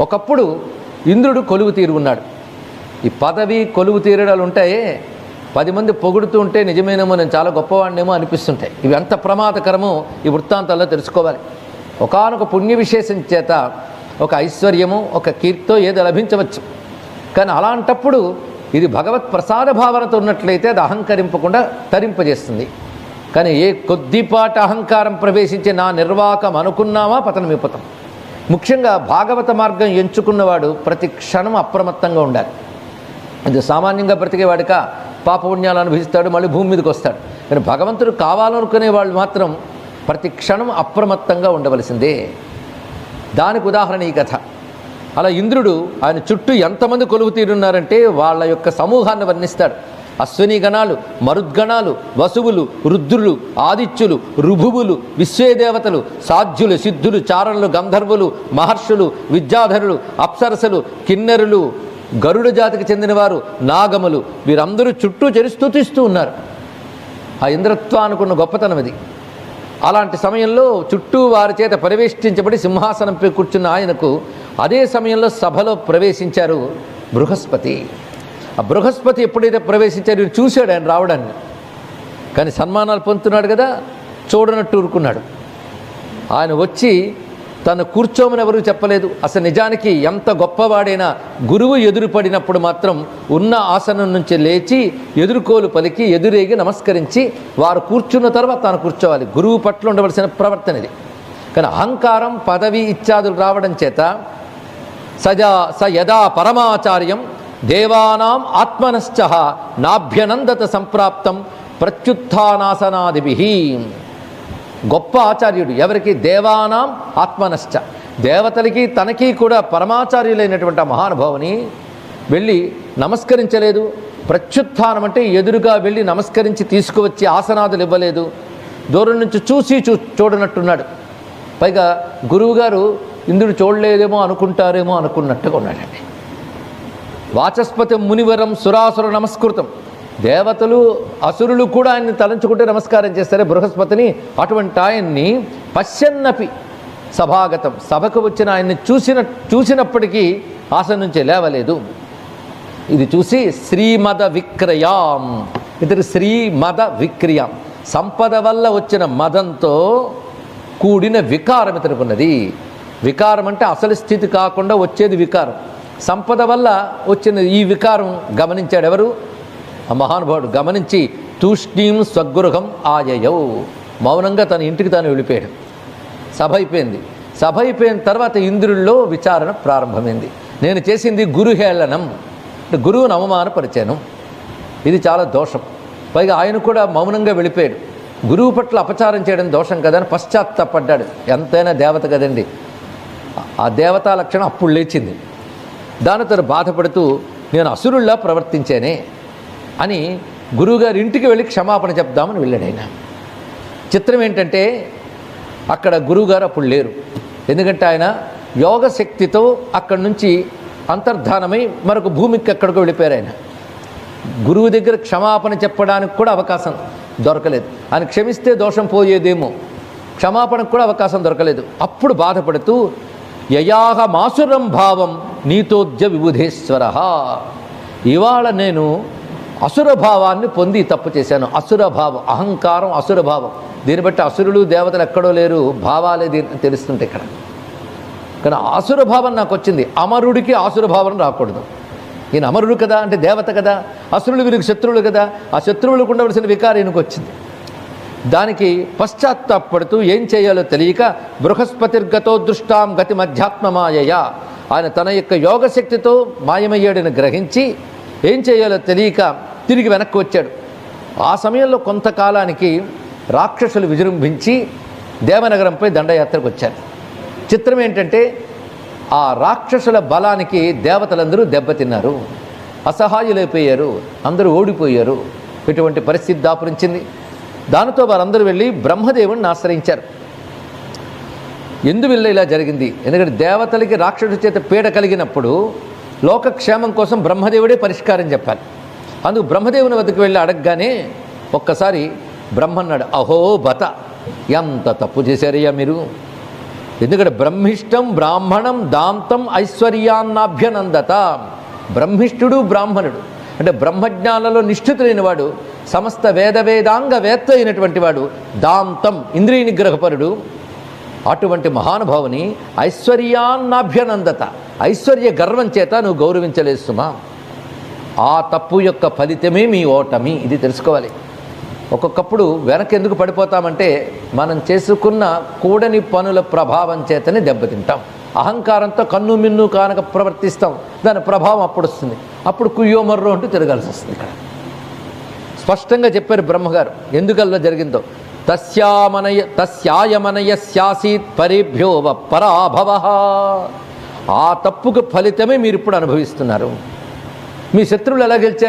ఒకప్పుడు ఇంద్రుడు కొలువు తీరు ఉన్నాడు. ఈ పదవి కొలువు తీరడాలు ఉంటాయే. పది మంది పొగుడుతూ ఉంటే నిజమేనేమో నేను చాలా గొప్పవాడినేమో అనిపిస్తుంటాయి. ఇవి ఎంత ప్రమాదకరమో ఈ వృత్తాంతాల్లో తెలుసుకోవాలి. ఒకానొక పుణ్య విశేషం చేత ఒక ఐశ్వర్యము ఒక కీర్తో ఏదో లభించవచ్చు. కానీ అలాంటప్పుడు ఇది భగవత్ ప్రసాద భావనతో ఉన్నట్లయితే అది అహంకరింపకుండా తరింపజేస్తుంది. కానీ ఏ కొద్దిపాటి అహంకారం ప్రవేశించి నా నిర్వాకం అనుకున్నామా పతనం విపతం ముఖ్యంగా భాగవత మార్గం ఎంచుకున్నవాడు ప్రతి క్షణం అప్రమత్తంగా ఉండాలి. అది సామాన్యంగా బ్రతికేవాడిక పాపపుణ్యాలు అనుభవిస్తాడు మళ్ళీ భూమి మీదకి వస్తాడు. కానీ భగవంతుడు కావాలనుకునే వాళ్ళు మాత్రం ప్రతి క్షణం అప్రమత్తంగా ఉండవలసిందే. దానికి ఉదాహరణ ఈ కథ. అలా ఇంద్రుడు ఆయన చుట్టూ ఎంతమంది కొలువు తీరున్నారంటే వాళ్ళ యొక్క సమూహాన్ని వర్ణిస్తాడు. అశ్విని గణాలు మరుద్గణాలు వసువులు రుద్రులు ఆదిత్యులు రుభువులు విశ్వేదేవతలు సాధ్యులు సిద్ధులు చారణులు గంధర్వులు మహర్షులు విద్యాధరులు అప్సరసలు కిన్నెరులు గరుడ జాతికి చెందినవారు నాగములు వీరందరూ చుట్టూ చేరి ఉన్నారు. ఆ ఇంద్రత్వానుకున్న గొప్పతనం ఇది. అలాంటి సమయంలో చుట్టూ వారి చేత పరివేష్టించబడి సింహాసనంపై కూర్చున్న ఆయనకు అదే సమయంలో సభలో ప్రవేశించారు బృహస్పతి. ఆ బృహస్పతి ఎప్పుడైతే ప్రవేశించారో చూశాడు ఆయన రావడాన్ని. కానీ సన్మానాలు పొందుతున్నాడు కదా చూడనట్టు ఊరుకున్నాడు. ఆయన వచ్చి తను కూర్చోమని ఎవరు చెప్పలేదు. అసలు నిజానికి ఎంత గొప్పవాడైనా గురువు ఎదురుపడినప్పుడు మాత్రం ఉన్న ఆసనం నుంచి లేచి ఎదుర్కోలు పలికి ఎదురేగి నమస్కరించి వారు కూర్చున్న తర్వాత తాను కూర్చోవాలి. గురువు పట్ల ఉండవలసిన ప్రవర్తన ఇది. కానీ అహంకారం పదవి ఇత్యాదులు రావడం చేత సజా స యదా పరమాచార్యం దేవానాం ఆత్మనశ్చ నాభ్యనందత సంప్రాప్తం ప్రత్యుత్నాసనాదిభి గొప్ప ఆచార్యుడు ఎవరికి? దేవానాం ఆత్మనశ్చ. దేవతలకి తనకి కూడా పరమాచార్యులైనటువంటి ఆ మహానుభావుని వెళ్ళి నమస్కరించలేదు. ప్రత్యుత్నం అంటే ఎదురుగా వెళ్ళి నమస్కరించి తీసుకువచ్చి ఆసనాదులు ఇవ్వలేదు. దూరం నుంచి చూసి చూ చూడనట్టున్నాడు. పైగా గురువుగారు ఇంద్రుడు చూడలేదేమో అనుకుంటారేమో అనుకున్నట్టుగా ఉన్నాడండి. వాచస్పతి మునివరం సురాసుర నమస్కృతం. దేవతలు అసురులు కూడా ఆయన్ని తలంచుకుంటే నమస్కారం చేస్తారే బృహస్పతిని. అటువంటి ఆయన్ని పశ్యన్నపి సభాగతం. సభకు వచ్చిన ఆయన్ని చూసిన చూసినప్పటికీ ఆశ నుంచి లేవలేదు. ఇది చూసి శ్రీమద విక్రయాం. ఇతడు శ్రీమద విక్రియాం. సంపద వల్ల వచ్చిన మదంతో కూడిన వికారం ఇతనుకున్నది వికారం అంటే అసలు స్థితి కాకుండా వచ్చేది వికారం. సంపద వల్ల వచ్చిన ఈ వికారం గమనించాడు ఎవరు? ఆ మహానుభావుడు గమనించి తూష్ణీం స్వగృహం ఆయయౌ. మౌనంగా తన ఇంటికి తాను వెళ్ళిపోయాడు. సభ అయిపోయింది. సభ అయిపోయిన తర్వాత ఇంద్రుల్లో విచారణ ప్రారంభమైంది. నేను చేసింది గురుహేళనం. అంటే గురువును అవమానపరిచాను. ఇది చాలా దోషం. పైగా ఆయన కూడా మౌనంగా వెళ్ళిపోయాడు. గురువు పట్ల అపచారం చేయడం దోషం కదని అని పశ్చాత్తాపడ్డాడు. ఎంతైనా దేవత కదండి. ఆ దేవతా లక్షణం అప్పుడు లేచింది. దానితో బాధపడుతూ నేను అసురుల్లా ప్రవర్తించానే అని గురువుగారి ఇంటికి వెళ్ళి క్షమాపణ చెప్దామని వెళ్ళాడు ఆయన. చిత్రం ఏంటంటే అక్కడ గురువుగారు అప్పుడు లేరు. ఎందుకంటే ఆయన యోగ శక్తితో అక్కడి నుంచి అంతర్ధానమై మరొక భూమికి ఎక్కడికో వెళ్ళిపోయారు ఆయన. గురువు దగ్గర క్షమాపణ చెప్పడానికి కూడా అవకాశం దొరకలేదు. ఆయన క్షమిస్తే దోషం పోయేదేమో. క్షమాపణకు కూడా అవకాశం దొరకలేదు. అప్పుడు బాధపడుతూ యయాహ మాసురం భావం నీతోద్య విబుధేశ్వర. ఇవాళ నేను అసుర భావాన్ని పొంది తప్పు చేశాను. అసురభావం అహంకారం అసుర భావం. దీన్ని బట్టి అసురులు దేవతలు ఎక్కడో లేరు. భావాలే దీన్ని తెలుస్తుంటే ఇక్కడ. కానీ ఆసుర భావం నాకు వచ్చింది. అమరుడికి ఆసురభావం రాకూడదు. ఈయన అమరుడు కదా అంటే దేవత కదా. అసురులు వీరికి శత్రువులు కదా. ఆ శత్రువులకు ఉండవలసిన వికారం ఈయనకు వచ్చింది. దానికి పశ్చాత్తాపడుతూ ఏం చేయాలో తెలియక బృహస్పతిర్గతో దృష్టాం గతి మధ్యాత్మమాయయ ఆయన తన యొక్క యోగశక్తితో మాయమయ్యాడని గ్రహించి ఏం చేయాలో తెలియక తిరిగి వెనక్కి వచ్చాడు. ఆ సమయంలో కొంతకాలానికి రాక్షసులు విజృంభించి దేవనగరంపై దండయాత్రకు వచ్చారు. చిత్రం ఏంటంటే ఆ రాక్షసుల బలానికి దేవతలందరూ దెబ్బతిన్నారు. అసహాయులైపోయారు అందరూ ఓడిపోయారు. ఇటువంటి పరిస్థితి దాపురించింది. దానితో వారందరూ వెళ్ళి బ్రహ్మదేవుణ్ణి ఆశ్రయించారు. ఎందువల్ల ఇలా జరిగింది? ఎందుకంటే దేవతలకి రాక్షసు చేత పీడ కలిగినప్పుడు లోకక్షేమం కోసం బ్రహ్మదేవుడే పరిష్కారం చెప్పాలి. అందుకు బ్రహ్మదేవుని వద్దకు వెళ్ళి అడగగానే ఒక్కసారి బ్రహ్మన్నాడు అహో బత ఎంత తప్పు చేశారయ్యా మీరు? ఎందుకంటే బ్రహ్మిష్టం బ్రాహ్మణం దాంతం ఐశ్వర్యాన్నాభ్యనందత. బ్రహ్మిష్ఠుడు బ్రాహ్మణుడు. అంటే బ్రహ్మజ్ఞానంలో నిష్ఠితులైన వాడు సమస్త వేద వేదాంగ వేత్త అయినటువంటి వాడు దాంతం ఇంద్రియ నిగ్రహపరుడు. అటువంటి మహానుభావుని ఐశ్వర్యాన్నాభ్యనందత ఐశ్వర్య గర్వం చేత నువ్వు గౌరవించలేదు సుమా. ఆ తప్పు యొక్క ఫలితమే మీ ఓటమి ఇది తెలుసుకోవాలి. ఒక్కొక్కప్పుడు వెనక్కి ఎందుకు పడిపోతామంటే మనం చేసుకున్న కూడని పనుల ప్రభావం చేతనే దెబ్బతింటాం. అహంకారంతో కన్ను మిన్ను కానక ప్రవర్తిస్తాం. దాని ప్రభావం అప్పుడు వస్తుంది అప్పుడు కుయ్యో మర్రో అంటూ తిరగాల్సి వస్తుంది ఇక్కడ. స్పష్టంగా చెప్పారు బ్రహ్మగారు. ఎందుకల్లా జరిగిందో? తస్యామనయ తస్యాయమనయస్యాసీత్ పరిభ్యోవ పరాభవ. ఆ తప్పుకు ఫలితమే మీరు ఇప్పుడు అనుభవిస్తున్నారు. మీ శత్రువులు ఎలా గెలిచారు?